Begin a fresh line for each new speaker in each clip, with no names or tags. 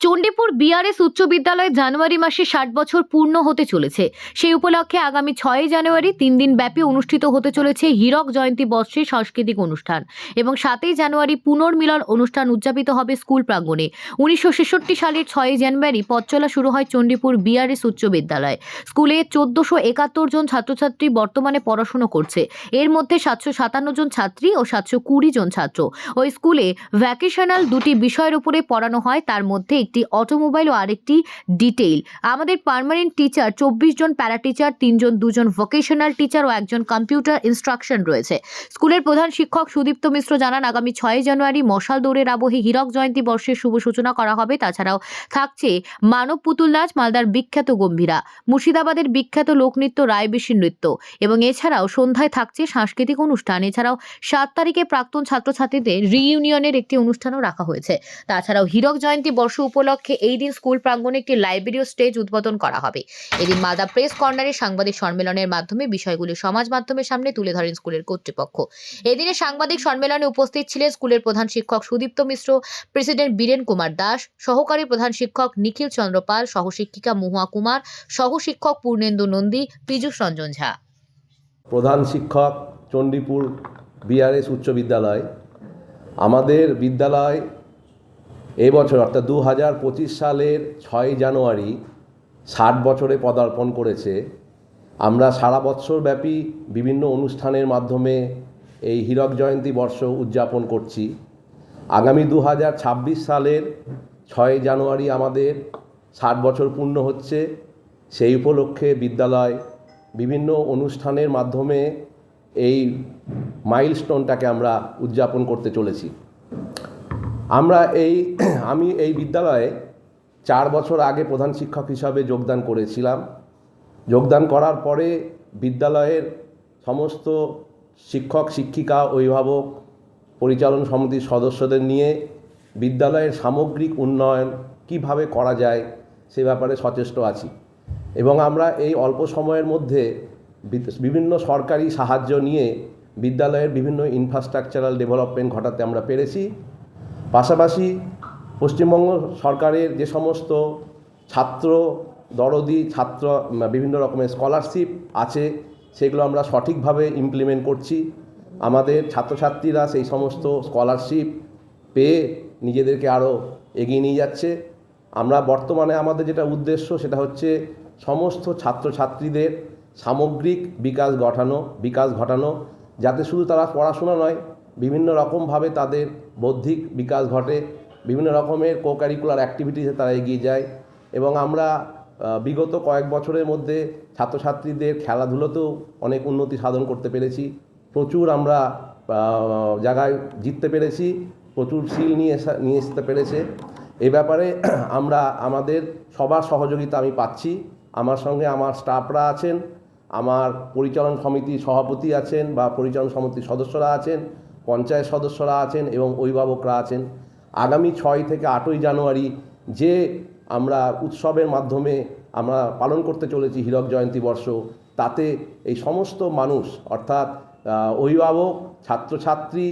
Chandipur BRS উচ্চ বিদ্যালয়ে জানুয়ারি মাসে ষাট বছর পূর্ণ হতে চলেছে। সেই উপলক্ষে আগামী ছয়ই জানুয়ারি তিন দিন ব্যাপী অনুষ্ঠিত হতে চলেছে হীরক জয়ন্তী বর্ষে সাংস্কৃতিক অনুষ্ঠান এবং সাতই জানুয়ারি পুনর্মিলন অনুষ্ঠান উদযাপিত হবে স্কুল প্রাঙ্গণে। উনিশশো ছেষট্টি সালের ছয়ই জানুয়ারি পথ চলা শুরু হয় চণ্ডীপুর বিআরএস উচ্চ বিদ্যালয়। স্কুলে চোদ্দশো একাত্তর জন ছাত্রছাত্রী বর্তমানে পড়াশুনো করছে। এর মধ্যে সাতশো সাতান্ন জন ছাত্রী ও সাতশো কুড়ি জন ছাত্র। ওই স্কুলে ভ্যাকেশনাল দুটি বিষয়ের উপরে পড়ানো হয়, তার মধ্যে একটি অটোমোবাইল ও আরেকটি ডিটেইল। আমাদের পার্মানেন্ট টিচার চব্বিশ জন প্যারা টিচার তিনজন দুজন ভোকেশনাল টিচার ও একজন কম্পিউটার ইনস্ট্রাকশন রয়েছে। স্কুলের প্রধান শিক্ষক সুদীপ্ত মিশ্র জানান, আগামী ছয় জানুয়ারি মশাল দৌড়ের আবহে হীরক জয়ন্তী বর্ষের শুভ সূচনা করা হবে। তাছাড়াও থাকছে মানব পুতুল নাচ, মালদার বিখ্যাত গম্ভীরা, মুর্শিদাবাদের বিখ্যাত লোকনৃত্য রায়বেশী নৃত্য এবং এছাড়াও সন্ধ্যায় থাকছে সাংস্কৃতিক অনুষ্ঠান। এছাড়াও সাত তারিখে প্রাক্তন ছাত্রছাত্রীদের রিইউনিয়নের একটি অনুষ্ঠানও রাখা হয়েছে। তাছাড়াও হীরক জয়ন্তী বর্ষ উপলক্ষে এই দিন স্কুল প্রাঙ্গণে একটি লাইব্রেরি ও স্টেজ উদ্বোধন করা হবে। এদিন মাদা প্রেস কর্নারে সাংবাদিক সম্মেলনের মাধ্যমে বিষয়গুলি সমাজ মাধ্যমের সামনে তুলে ধরেন স্কুলের কর্তৃপক্ষ। এদিনে সাংবাদিক সম্মেলনে উপস্থিত ছিলেন স্কুলের প্রধান শিক্ষক সুদীপ্ত মিশ্র, প্রেসিডেন্ট বীরেন কুমার দাস, সহকারী প্রধান শিক্ষক নিখিল চন্দ্র পাল, সহশিক্ষিকা মহুয়া কুমার, সহশিক্ষক পূর্ণেন্দু নন্দী, পীযূষ রঞ্জন ঝা।
প্রধান শিক্ষক চণ্ডীপুর বিআরএস উচ্চ বিদ্যালয়। আমাদের বিদ্যালয় এবছর অর্থাৎ দু হাজার পঁচিশ সালের ছয় জানুয়ারি ষাট বছরে পদার্পণ করেছে। আমরা সারা বৎসর ব্যাপী বিভিন্ন অনুষ্ঠানের মাধ্যমে এই হীরক জয়ন্তী বর্ষ উদযাপন করছি। আগামী দু হাজার ছাব্বিশ সালের ছয় জানুয়ারি আমাদের ষাট বছর পূর্ণ হচ্ছে। সেই উপলক্ষে বিদ্যালয় বিভিন্ন অনুষ্ঠানের মাধ্যমে এই মাইলস্টোনটাকে আমরা উদযাপন করতে চলেছি। আমরা এই, আমি এই বিদ্যালয়ে চার বছর আগে প্রধান শিক্ষক হিসাবে যোগদান করেছিলাম। যোগদান করার পরে বিদ্যালয়ের সমস্ত শিক্ষক, শিক্ষিকা, অভিভাবক, পরিচালন সমিতির সদস্যদের নিয়ে বিদ্যালয়ের সামগ্রিক উন্নয়ন কীভাবে করা যায় সে ব্যাপারে সচেষ্ট আছি। এবং আমরা এই অল্প সময়ের মধ্যে বিভিন্ন সরকারি সাহায্য নিয়ে বিদ্যালয়ের বিভিন্ন ইনফ্রাস্ট্রাকচারাল ডেভেলপমেন্ট ঘটাতে আমরা পেরেছি। পাশাপাশি পশ্চিমবঙ্গ সরকারের যে সমস্ত ছাত্র, দরদি ছাত্র বিভিন্ন রকমের স্কলারশিপ আছে, সেগুলো আমরা সঠিকভাবে ইমপ্লিমেন্ট করছি। আমাদের ছাত্রছাত্রীরা সেই সমস্ত স্কলারশিপ পেয়ে নিজেদেরকে আরও এগিয়ে নিয়ে যাচ্ছে। আমরা বর্তমানে আমাদের যেটা উদ্দেশ্য, সেটা হচ্ছে সমস্ত ছাত্রছাত্রীদের সামগ্রিক বিকাশ ঘটানো বিকাশ ঘটানো, যাতে শুধু তারা পড়াশোনা নয় বিভিন্ন রকমভাবে তাদের বৌদ্ধিক বিকাশ ঘটে, বিভিন্ন রকমের কো কারিকুলার অ্যাক্টিভিটিসে তারা এগিয়ে যায় এবং আমরা বিগত কয়েক বছরের মধ্যে ছাত্রছাত্রীদের খেলাধুলোতেও অনেক উন্নতি সাধন করতে পেরেছি। প্রচুর আমরা জায়গায় জিততে পেরেছি, প্রচুর সিল নিয়ে নিয়ে আসতে পেরেছে। এ ব্যাপারে আমরা, আমাদের সবার সহযোগিতা আমি পাচ্ছি। আমার সঙ্গে আমার স্টাফরা আছেন, আমার পরিচালন সমিতির সভাপতি আছেন বা পরিচালন সমিতির সদস্যরা আছেন পঞ্চায়েত সদস্যরা আছেন এবং অভিভাবকরা আছেন। আগামী ছয় থেকে আটই জানুয়ারি যে আমরা উৎসবের মাধ্যমে আমরা পালন করতে চলেছি হীরক জয়ন্তী বর্ষ, তাতে এই সমস্ত মানুষ অর্থাৎ অভিভাবক, ছাত্রছাত্রী,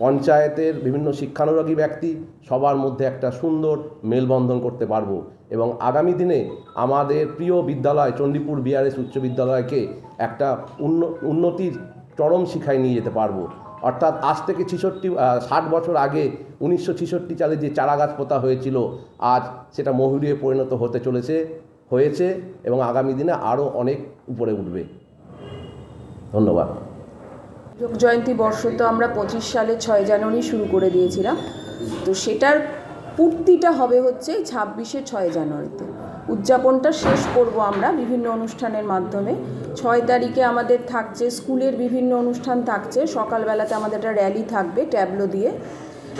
পঞ্চায়েতের বিভিন্ন শিক্ষানুরাগী ব্যক্তি সবার মধ্যে একটা সুন্দর মেলবন্ধন করতে পারব এবং আগামী দিনে আমাদের প্রিয় বিদ্যালয় চণ্ডীপুর বিআরএস উচ্চ বিদ্যালয়কে একটা উন্ন, উন্নতির চরম শিখায় নিয়ে যেতে পারব। অর্থাৎ আজ থেকে ছেষট্টি ষাট বছর আগে উনিশশো ছেষট্টি সালে যে চারাগাছ পোতা হয়েছিল, আজ সেটা মহুরিয়ে পরিণত হতে চলেছে, হয়েছে এবং আগামী দিনে আরও অনেক উপরে উঠবে। ধন্যবাদ।
যোগ জয়ন্তী বর্ষ তো আমরা পঁচিশ সালে ছয় জানুয়ারি শুরু করে দিয়েছিলাম। তো সেটার পূর্তিটা হবে হচ্ছে ছাব্বিশে ছয় জানুয়ারিতে। উদযাপনটা শেষ করব আমরা বিভিন্ন অনুষ্ঠানের মাধ্যমে। ছয় তারিখে আমাদের থাকছে, স্কুলের বিভিন্ন অনুষ্ঠান থাকছে। সকালবেলাতে আমাদের একটা র্যালি থাকবে ট্যাবলো দিয়ে।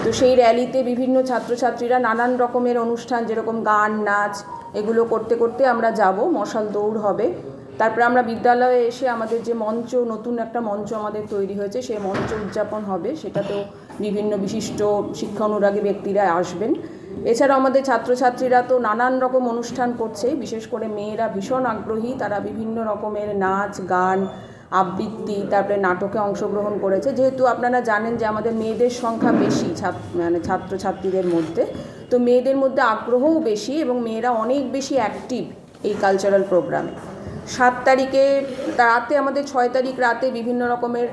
তো সেই র্যালিতে বিভিন্ন ছাত্রছাত্রীরা নানান রকমের অনুষ্ঠান, যেরকম গান, নাচ, এগুলো করতে করতে আমরা যাব। মশাল দৌড় হবে। তারপরে আমরা বিদ্যালয়ে এসে আমাদের যে মঞ্চ, নতুন একটা মঞ্চ আমাদের তৈরি হয়েছে, সেই মঞ্চ উদযাপন হবে। সেটাতেও বিভিন্ন বিশিষ্ট শিক্ষা অনুরাগী ব্যক্তিরা আসবেন। এছাড়াও আমাদের ছাত্রছাত্রীরা তো নানান রকম অনুষ্ঠান করছে, বিশেষ করে মেয়েরা ভীষণ আগ্রহী। তারা বিভিন্ন রকমের নাচ, গান, আবৃত্তি, তারপরে নাটকে অংশগ্রহণ করেছে। যেহেতু আপনারা জানেন যে আমাদের মেয়েদের সংখ্যা বেশি মানে ছাত্রছাত্রীদের মধ্যে, তো মেয়েদের মধ্যে আগ্রহও বেশি এবং মেয়েরা অনেক বেশি অ্যাক্টিভ এই কালচারাল প্রোগ্রামে সাত তারিখে, রাতে আমাদের ছয় তারিখ রাতে বিভিন্ন রকমের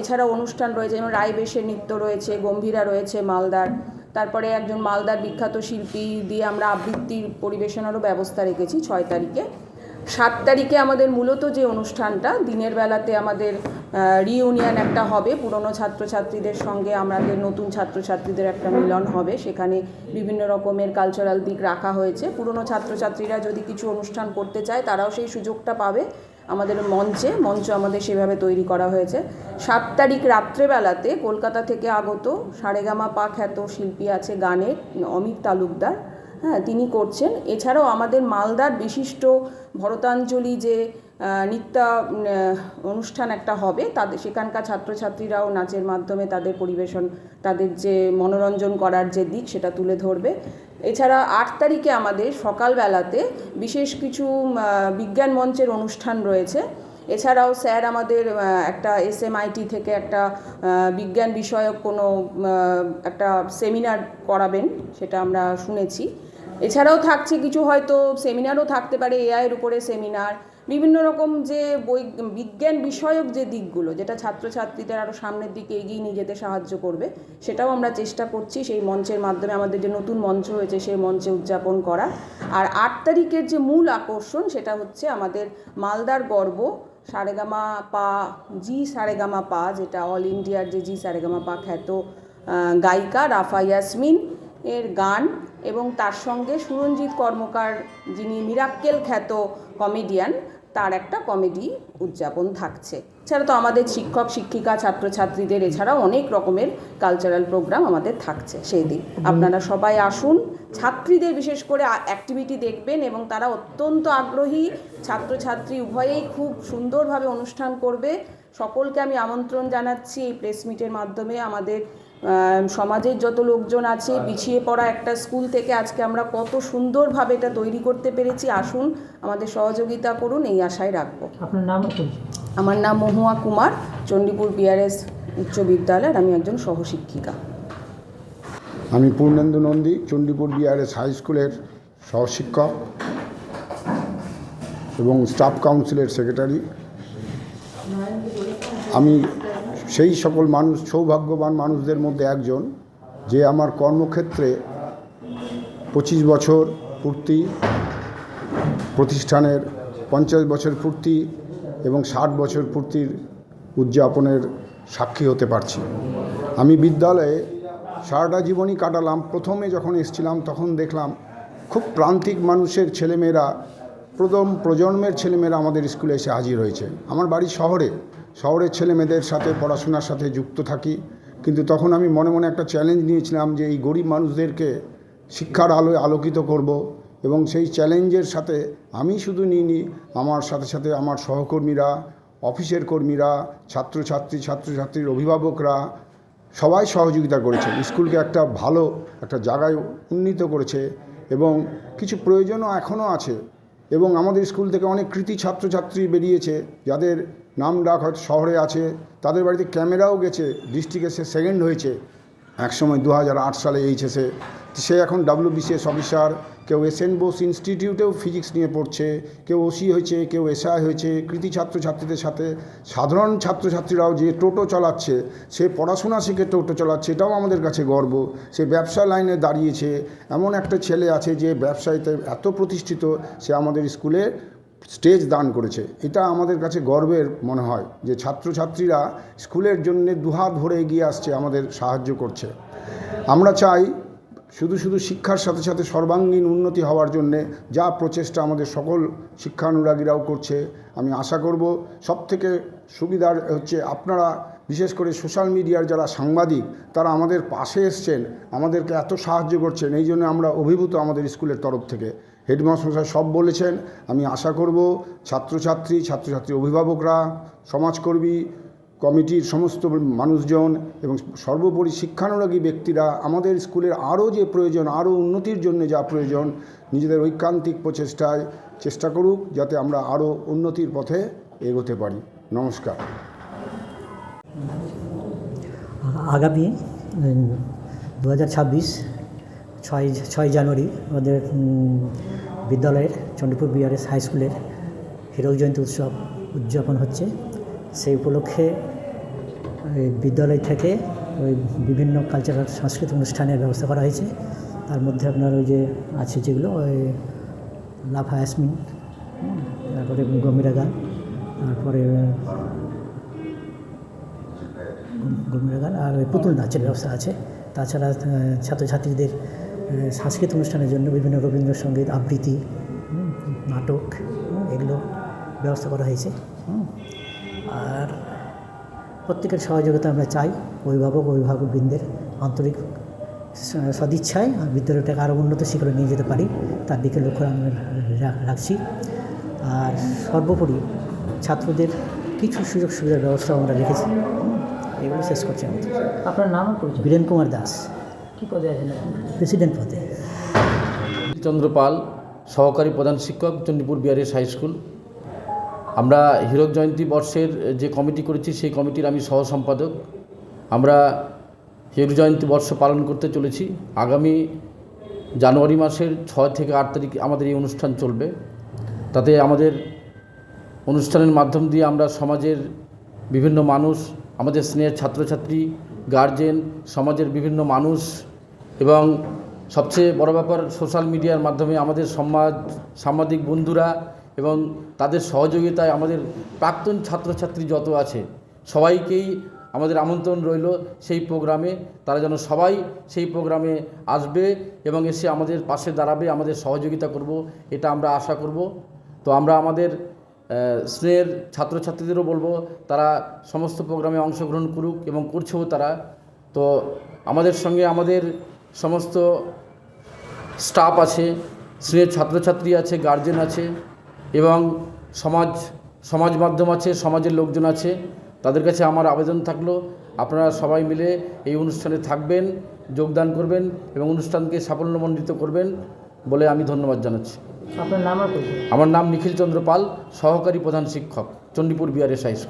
এছাড়া অনুষ্ঠান রয়েছে, যেমন রায়বেশের নৃত্য রয়েছে, গম্ভীরা রয়েছে মালদার। তারপরে একজন মালদার বিখ্যাত শিল্পী দিয়ে আমরা আবৃত্তির পরিবেশনারও ব্যবস্থা রেখেছি ছয় তারিখে। সাত তারিখে আমাদের মূলত যে অনুষ্ঠানটা, দিনের বেলাতে আমাদের রিউনিয়ন একটা হবে। পুরনো ছাত্রছাত্রীদের সঙ্গে আমাদের নতুন ছাত্রছাত্রীদের একটা মিলন হবে। সেখানে বিভিন্ন রকমের কালচারাল দিক রাখা হয়েছে। পুরনো ছাত্রছাত্রীরা যদি কিছু অনুষ্ঠান করতে চায়, তারাও সেই সুযোগটা পাবে আমাদের মঞ্চে। মঞ্চ আমাদের সেভাবে তৈরি করা হয়েছে। সাত তারিখ রাত্রেবেলাতে কলকাতা থেকে আগত সারেগামা পা খ্যাত শিল্পী আছে গানের, অমিত তালুকদার। হ্যাঁ তিনি করছেন। এছাড়াও আমাদের মালদার বিশিষ্ট ভরতাঞ্জলি যে নৃত্য অনুষ্ঠান একটা হবে, তাদের, সেখানকার ছাত্রছাত্রীরাও নাচের মাধ্যমে তাদের পরিবেশন, তাদের যে মনোরঞ্জন করার যে দিক, সেটা তুলে ধরবে। এছাড়া আট তারিখে আমাদের সকালবেলাতে বিশেষ কিছু বিজ্ঞান মঞ্চের অনুষ্ঠান রয়েছে। এছাড়াও স্যার আমাদের একটা এসএমআইটি থেকে একটা বিজ্ঞান বিষয়ক কোনো একটা সেমিনার করাবেন, সেটা আমরা শুনেছি। এছাড়াও থাকছে কিছু হয়তো সেমিনারও থাকতে পারে এআইয়ের উপরে সেমিনার বিভিন্ন রকম যে বই, বিজ্ঞান বিষয়ক যে দিকগুলো, যেটা ছাত্রছাত্রীদের আরও সামনের দিকে এগিয়ে নিয়ে যেতে সাহায্য করবে, সেটাও আমরা চেষ্টা করছি সেই মঞ্চের মাধ্যমে, আমাদের যে নতুন মঞ্চ হয়েছে সেই মঞ্চে উদযাপন করা। আর আট তারিখের যে মূল আকর্ষণ, সেটা হচ্ছে আমাদের মালদার গর্ব, সারেগামা পা, জি সারেগামা পা, যেটা অল ইন্ডিয়ার যে জি সারেগামা পা খ্যাত গায়িকা রাফা ইয়াসমিন এর গান এবং তার সঙ্গে সুরঞ্জিত কর্মকার যিনি মিরাক্কেল খ্যাত কমেডিয়ান তার একটা কমেডি উদযাপন থাকছে। এছাড়া তো আমাদের শিক্ষক শিক্ষিকা ছাত্রছাত্রীদের এছাড়াও অনেক রকমের কালচারাল প্রোগ্রাম আমাদের থাকছে সেই দিন। আপনারা সবাই আসুন ছাত্রীদের বিশেষ করে অ্যাক্টিভিটি দেখবেন এবং তারা অত্যন্ত আগ্রহী। ছাত্রছাত্রী উভয়েই খুব সুন্দরভাবে অনুষ্ঠান করবে। সকলকে আমি আমন্ত্রণ জানাচ্ছি এই প্রেস মিটের মাধ্যমে। আমাদের সমাজের যত লোকজন আছে পিছিয়ে পড়া একটা স্কুল থেকে আজকে আমরা কত সুন্দরভাবে এটা তৈরি করতে পেরেছি। আসুন আমাদের সহযোগিতা করুন এই আশায় রাখব।
আপনার নাম
আমার নাম মহুয়া কুমার চণ্ডীপুর বিআরএস উচ্চ বিদ্যালয়ের। আমি একজন সহশিক্ষিকা।
আমি পূর্ণেন্দু নন্দী চণ্ডীপুর বিআরএস হাই স্কুলের সহশিক্ষক এবং স্টাফ কাউন্সিলের সেক্রেটারি। আমি সেই সকল মানুষ, সৌভাগ্যবান মানুষদের মধ্যে একজন, যে আমার কর্মক্ষেত্রে পঁচিশ বছর পূর্তি, প্রতিষ্ঠানের পঞ্চাশ বছর পূর্তি এবং ষাট বছর পূর্তির উদযাপনের সাক্ষী হতে পারছি। আমি বিদ্যালয়ে সারাটা জীবনই কাটালাম। প্রথমে যখন এসছিলাম, তখন দেখলাম খুব প্রান্তিক মানুষের ছেলেমেয়েরা প্রথম প্রজন্মের ছেলেমেয়েরা আমাদের স্কুলে এসে হাজির হয়েছে। আমার বাড়ি শহরে। শহরের ছেলেমেয়েদের সাথে, পড়াশোনার সাথে যুক্ত থাকি। কিন্তু তখন আমি মনে মনে একটা চ্যালেঞ্জ নিয়েছিলাম যে এই গরিব মানুষদেরকে শিক্ষার আলোয় আলোকিত করব এবং সেই চ্যালেঞ্জের সাথে আমি শুধু নিইনি, আমার সাথে সাথে আমার সহকর্মীরা, অফিসের কর্মীরা, ছাত্রছাত্রী, ছাত্রছাত্রীর অভিভাবকরা সবাই সহযোগিতা করেছে। স্কুলকে একটা ভালো একটা জায়গায় উন্নীত করেছে এবং কিছু প্রয়োজনও এখনও আছে এবং আমাদের স্কুল থেকে অনেক কৃতি ছাত্রছাত্রী বেরিয়েছে যাদের নাম ডাক হয়তো শহরে আছে, তাদের বাড়িতে ক্যামেরাও গেছে, ডিস্ট্রিক্টে সে সেকেন্ড হয়েছে। একসময় দু হাজার আট সালে এইচএসে, সে এখন ডাব্লিউবিসিএস অফিসার, কেউ এস এন বোস ইনস্টিটিউটেও ফিজিক্স নিয়ে পড়ছে, কেউ ওসি হয়েছে, কেউ এসআই হয়েছে, কৃতি ছাত্রছাত্রীদের সাথে সাধারণ ছাত্রছাত্রীরাও যে টোটো চালাচ্ছে, সে পড়াশোনা শিখে টোটো চালাচ্ছে, এটাও আমাদের কাছে গর্ব। সে ব্যবসা লাইনে দাঁড়িয়েছে, এমন একটা ছেলে আছে যে ব্যবসায়ীতে এত প্রতিষ্ঠিত, সে আমাদের স্কুলে স্টেজ দান করেছে। এটা আমাদের কাছে গর্বের মনে হয় যে ছাত্রছাত্রীরা স্কুলের জন্যে দুহাত ভরে এগিয়ে আসছে, আমাদের সাহায্য করছে। আমরা চাই শুধু শুধু শিক্ষার সাথে সাথে সর্বাঙ্গীন উন্নতি হওয়ার জন্যে যা প্রচেষ্টা আমাদের সকল শিক্ষানুরাগীরাও করছে, আমি আশা করব সব থেকে সুবিধার হচ্ছে আপনারা, বিশেষ করে সোশ্যাল মিডিয়ার যারা সাংবাদিক, তারা আমাদের পাশে এসছেন, আমাদেরকে এত সাহায্য করছেন, এই জন্য আমরা অভিভূত আমাদের স্কুলের তরফ থেকে। হেডমাস্টার সব বলেছেন। আমি আশা করব ছাত্রছাত্রী ছাত্রছাত্রী অভিভাবকরা, সমাজকর্মী, কমিটির সমস্ত মানুষজন এবং সর্বোপরি শিক্ষানুরাগী ব্যক্তিরা, আমাদের স্কুলের আরও যে প্রয়োজন, আরও উন্নতির জন্য যা প্রয়োজন, নিজেদের ঐকান্তিক প্রচেষ্টায় চেষ্টা করুক যাতে আমরা আরও উন্নতির পথে এগোতে পারি। নমস্কার।
আগামী দু হাজার ছাব্বিশ, ছয় ছয় জানুয়ারি আমাদের বিদ্যালয়ের চণ্ডীপুর বিআরএস হাই স্কুলের হীরক জয়ন্তী উৎসব উদযাপন হচ্ছে। সেই উপলক্ষে বিদ্যালয় থেকে ওই বিভিন্ন কালচারাল সাংস্কৃতিক অনুষ্ঠানের ব্যবস্থা করা হয়েছে। তার মধ্যে আপনার ওই যে আছে যেগুলো, ওই লাফা ইয়াসমিন তারপরে গম্ভীরা গান, তারপরে গম্ভীরা গান আর পুতুল নাচের ব্যবস্থা আছে। তাছাড়া ছাত্রছাত্রীদের সাংস্কৃতিক অনুষ্ঠানের জন্য বিভিন্ন রবীন্দ্রসঙ্গীত আবৃত্তি নাটক এগুলো ব্যবস্থা করা হয়েছে। আর প্রত্যেকের সহযোগিতা আমরা চাই অভিভাবক অভিভাবকবৃন্দের আন্তরিক সদিচ্ছায় বিদ্যালয়টাকে আরও উন্নত শিখরে নিয়ে যেতে পারি তার দিকে লক্ষ্য আমরা রাখছি। আর সর্বোপরি ছাত্রদের কিছু সুযোগ সুবিধার ব্যবস্থা আমরা রেখেছি। এগুলো শেষ করছি আমাদের।
আপনার নাম
বীরেন কুমার দাস।
কী পদে আছেন
প্রেসিডেন্ট পদে।
চন্দ্র পাল সহকারী প্রধান শিক্ষক চণ্ডীপুর বিহারের হাই স্কুল। আমরা হীরক জয়ন্তী বর্ষের যে কমিটি করেছি সেই কমিটির আমি সহ সম্পাদক আমরা হীরক জয়ন্তী বর্ষ পালন করতে চলেছি। আগামী জানুয়ারি মাসের ছয় থেকে আট তারিখ আমাদের এই অনুষ্ঠান চলবে। তাতে আমাদের অনুষ্ঠানের মাধ্যম দিয়ে আমরা সমাজের বিভিন্ন মানুষ আমাদের স্নেহের ছাত্রছাত্রী গার্জেন সমাজের বিভিন্ন মানুষ এবং সবচেয়ে বড় ব্যাপার সোশ্যাল মিডিয়ার মাধ্যমে আমাদের সমাজ সাংবাদিক বন্ধুরা এবং তাদের সহযোগিতায় আমাদের প্রাক্তন ছাত্রছাত্রী যত আছে, সবাইকেই আমাদের আমন্ত্রণ রইল সেই প্রোগ্রামে। তারা যেন সবাই সেই প্রোগ্রামে আসবে এবং এসে আমাদের পাশে দাঁড়াবে, আমাদের সহযোগিতা করব, এটা আমরা আশা করব। তো আমরা আমাদের স্নেহের ছাত্রছাত্রীদেরও বলব, তারা সমস্ত প্রোগ্রামে অংশগ্রহণ করুক এবং করছেও তারা। তো আমাদের সঙ্গে আমাদের সমস্ত স্টাফ আছে স্নেহের ছাত্রছাত্রী আছে গার্জেন আছে এবং সমাজ সমাজ মাধ্যম আছে সমাজের লোকজন আছে। তাদের কাছে আমার আবেদন থাকল আপনারা সবাই মিলে এই অনুষ্ঠানে থাকবেন যোগদান করবেন এবং অনুষ্ঠানকে সাফল্যমণ্ডিত করবেন বলে আমি ধন্যবাদ জানাচ্ছি।
আপনার নাম
আমার নাম নিখিল চন্দ্র পাল সহকারী প্রধান শিক্ষক চণ্ডীপুর বিহারের হাই স্কুল